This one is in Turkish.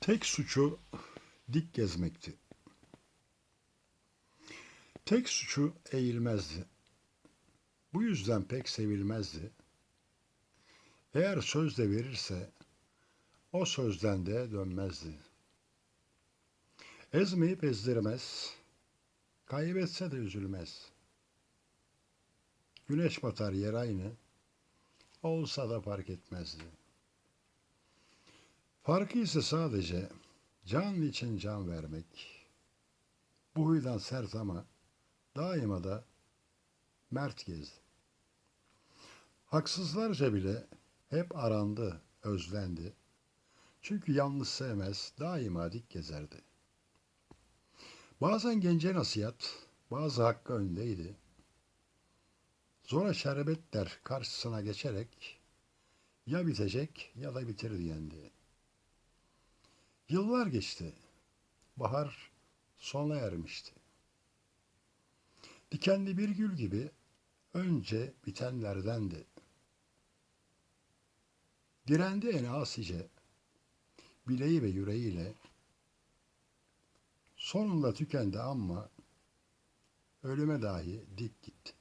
Tek suçu dik gezmekti. Tek suçu eğilmezdi. Bu yüzden pek sevilmezdi. Eğer söz de verirse o sözden de dönmezdi. Ezmeyip ezdirmez, kaybetse de üzülmez. Güneş batar yer aynı, olsa da fark etmezdi. Farkı ise sadece can için can vermek. Bu huydan sert ama daima da mert gezdi. Haksızlarca bile hep arandı, özlendi. Çünkü yalnız sevmez, daima dik gezerdi. Bazen gence nasihat, bazı hakkı öndeydi. Zora şerbet der karşısına geçerek ya bitecek ya da bitir diyendi. Yıllar geçti. Bahar sona ermişti. Dikenli bir gül gibi önce bitenlerdendi. Direndi en asice, bileği ve yüreğiyle. Sonunda tükendi ama ölüme dahi dik gitti.